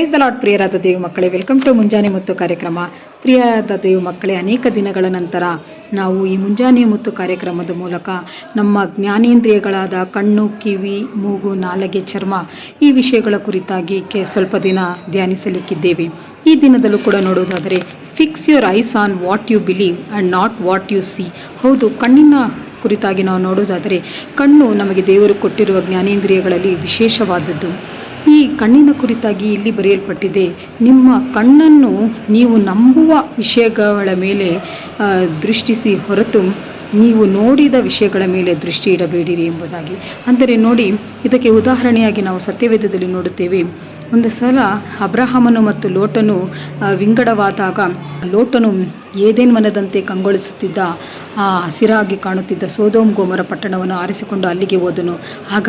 Praise the lot ಪ್ರಿಯರಾದ ದೇವ ಮಕ್ಕಳೇ. Welcome to ಮುಂಜಾನೆ ಮುತ್ತು ಕಾರ್ಯಕ್ರಮ. ಪ್ರಿಯರಾದ ದೇವ ಮಕ್ಕಳೇ, ಅನೇಕ ದಿನಗಳ ನಂತರ ನಾವು ಈ ಮುಂಜಾನೆ ಮುತ್ತು ಕಾರ್ಯಕ್ರಮದ ಮೂಲಕ ನಮ್ಮ ಜ್ಞಾನೇಂದ್ರಿಯಗಳಾದ ಕಣ್ಣು, ಕಿವಿ, ಮೂಗು, ನಾಲಗೆ, ಚರ್ಮ ಈ ವಿಷಯಗಳ ಕುರಿತಾಗಿ ಕೆ ಸ್ವಲ್ಪ ದಿನ ಧ್ಯಾನಿಸಲಿಕ್ಕಿದ್ದೇವೆ. ಈ ದಿನದಲ್ಲೂ ಕೂಡ ನೋಡುವುದಾದರೆ fix your eyes on what you believe and not what you see ಹೌದು, ಕಣ್ಣಿನ ಕುರಿತಾಗಿ ನಾವು ನೋಡುವುದಾದರೆ, ಕಣ್ಣು ನಮಗೆ ದೇವರು ಕೊಟ್ಟಿರುವ ಜ್ಞಾನೇಂದ್ರಿಯಗಳಲ್ಲಿ ವಿಶೇಷವಾದದ್ದು. ಈ ಕಣ್ಣಿನ ಕುರಿತಾಗಿ ಇಲ್ಲಿ ಬರೆಯಲ್ಪಟ್ಟಿದೆ, ನಿಮ್ಮ ಕಣ್ಣನ್ನು ನೀವು ನಂಬುವ ವಿಷಯಗಳ ಮೇಲೆ ದೃಷ್ಟಿಸಿ ಹೊರತು ನೀವು ನೋಡಿದ ವಿಷಯಗಳ ಮೇಲೆ ದೃಷ್ಟಿ ಇಡಬೇಡಿರಿ ಎಂಬುದಾಗಿ. ಅಂದರೆ ನೋಡಿ, ಇದಕ್ಕೆ ಉದಾಹರಣೆಯಾಗಿ ನಾವು ಸತ್ಯವೇದದಲ್ಲಿ ನೋಡುತ್ತೇವೆ. ಒಂದು ಸಲ ಅಬ್ರಹಾಮನು ಮತ್ತು ಲೋಟನು ವಿಂಗಡವಾದಾಗ ಲೋಟನು ಏದೇನ್ ಮನದಂತೆ ಕಂಗೊಳಿಸುತ್ತಿದ್ದ ಆ ಹಸಿರಾಗಿ ಕಾಣುತ್ತಿದ್ದ ಸೋದೋಮ್ ಗೋಮರ ಪಟ್ಟಣವನ್ನು ಆರಿಸಿಕೊಂಡು ಅಲ್ಲಿಗೆ ಹೋದನು. ಆಗ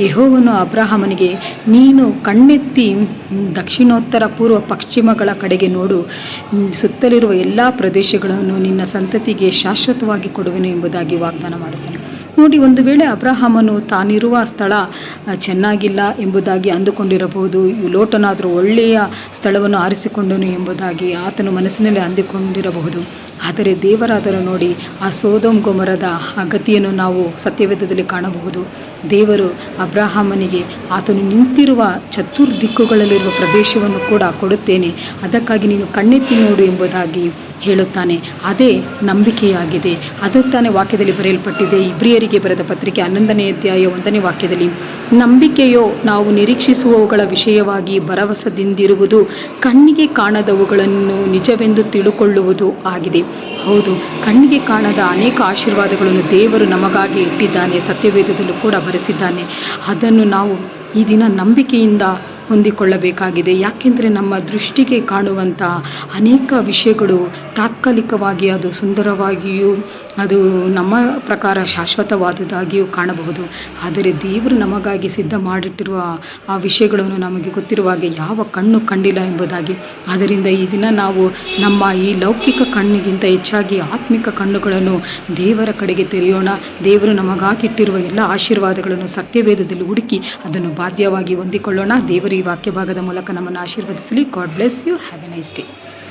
ಯಹೋವನು ಅಬ್ರಾಹಮನಿಗೆ, ನೀನು ಕಣ್ಣೆತ್ತಿ ದಕ್ಷಿಣೋತ್ತರ ಪೂರ್ವ ಪಶ್ಚಿಮಗಳ ಕಡೆಗೆ ನೋಡು. ಸುತ್ತಲಿರುವ ಎಲ್ಲ ಪ್ರದೇಶಗಳನ್ನು ನಿನ್ನ ಸಂತತಿಗೆ ಶಾಶ್ವತವಾಗಿ ಕೊಡುವೆನು ಎಂಬುದಾಗಿ ವಾಗ್ದಾನ ಮಾಡುತ್ತಾನೆ. ನೋಡಿ, ಒಂದು ವೇಳೆ ಅಬ್ರಹಾಮನು ತಾನಿರುವ ಸ್ಥಳ ಚೆನ್ನಾಗಿಲ್ಲ ಎಂಬುದಾಗಿ ಅಂದುಕೊಂಡಿರಬಹುದು. ಲೋಟನಾದರೂ ಒಳ್ಳೆಯ ಸ್ಥಳವನ್ನು ಆರಿಸಿಕೊಂಡನು ಎಂಬುದಾಗಿ ಆತನು ಮನಸ್ಸಿನಲ್ಲಿ ಅಂದುಕೊಂಡಿರಬಹುದು. ಆದರೆ ದೇವರಾದರೂ ನೋಡಿ ಆ ಸೋದೋಮ್ ಗೊಮರದ ಗತಿಯನ್ನು ನಾವು ಸತ್ಯವೇದದಲ್ಲಿ ಕಾಣಬಹುದು. ದೇವರು ಅಬ್ರಾಹಮನಿಗೆ, ಆತನು ನಿಂತಿರುವ ಚತುರ್ದಿಕ್ಕುಗಳಲ್ಲಿರುವ ಪ್ರದೇಶವನ್ನು ಕೂಡ ಕೊಡುತ್ತೇನೆ. ಅದಕ್ಕಾಗಿ ನೀನು ಕಣ್ಣೆತ್ತಿ ನೋಡು ಎಂಬುದಾಗಿ ಹೇಳುತ್ತಾನೆ. ಅದೇ ನಂಬಿಕೆಯಾಗಿದೆ. ಅದು ತಾನೇ ವಾಕ್ಯದಲ್ಲಿ ಬರೆಯಲ್ಪಟ್ಟಿದೆ. ಇಬ್ರಿಯರಿಗೆ ಬರೆದ ಪತ್ರಿಕೆ ಹನ್ನೊಂದನೇ ಅಧ್ಯಾಯ ಒಂದನೇ ವಾಕ್ಯದಲ್ಲಿ. ನಂಬಿಕೆಯೋ ನಾವು ನಿರೀಕ್ಷಿಸುವವುಗಳ ವಿಷಯವಾಗಿ ಭರವಸದಿಂದಿರುವುದು ಕಣ್ಣಿಗೆ ಕಾಣದವುಗಳನ್ನು ನಿಜವೆಂದು ತಿಳುಕೊಳ್ಳುವುದು ಆಗಿದೆ. ಹೌದು, ಕಣ್ಣಿಗೆ ಕಾಣದ ಅನೇಕ ಆಶೀರ್ವಾದಗಳನ್ನು ದೇವರು ನಮಗಾಗಿ ಇಟ್ಟಿದ್ದಾನೆ, ಸತ್ಯವೇದದಲ್ಲೂ ಕೂಡ ಬರೆಸಿದ್ದಾನೆ. ಅದನ್ನು ನಾವು ಈ ದಿನ ನಂಬಿಕೆಯಿಂದ ಹೊಂದಿಕೊಳ್ಳಬೇಕಾಗಿದೆ. ಯಾಕೆಂದರೆ ನಮ್ಮ ದೃಷ್ಟಿಗೆ ಕಾಣುವಂಥ ಅನೇಕ ವಿಷಯಗಳು ತಾತ್ಕಾಲಿಕವಾಗಿ ಅದು ಸುಂದರವಾಗಿಯೂ ಅದು ನಮ್ಮ ಪ್ರಕಾರ ಶಾಶ್ವತವಾದುದಾಗಿಯೂ ಕಾಣಬಹುದು. ಆದರೆ ದೇವರು ನಮಗಾಗಿ ಸಿದ್ಧ ಮಾಡಿಟ್ಟಿರುವ ಆ ವಿಷಯಗಳನ್ನು ನಮಗೆ ಗೊತ್ತಿರುವ ಹಾಗೆ ಯಾವ ಕಣ್ಣು ಕಂಡಿಲ್ಲ ಎಂಬುದಾಗಿ. ಆದ್ದರಿಂದ ಈ ದಿನ ನಾವು ನಮ್ಮ ಈ ಲೌಕಿಕ ಕಣ್ಣಿಗಿಂತ ಹೆಚ್ಚಾಗಿ ಆತ್ಮಿಕ ಕಣ್ಣುಗಳನ್ನು ದೇವರ ಕಡೆಗೆ ತೆರೆಯೋಣ. ದೇವರು ನಮಗಾಗಿಟ್ಟಿರುವ ಎಲ್ಲ ಆಶೀರ್ವಾದಗಳನ್ನು ಸತ್ಯವೇದದಲ್ಲಿ ಹುಡುಕಿ ಅದನ್ನು ಬಾಧ್ಯವಾಗಿ ಹೊಂದಿಕೊಳ್ಳೋಣ. ದೇವರು ಈ ವಾಕ್ಯ ಭಾಗದ ಮೂಲಕ ನಮ್ಮನ್ನು ಆಶೀರ್ವದಿಸಲಿ. God bless you have a nice day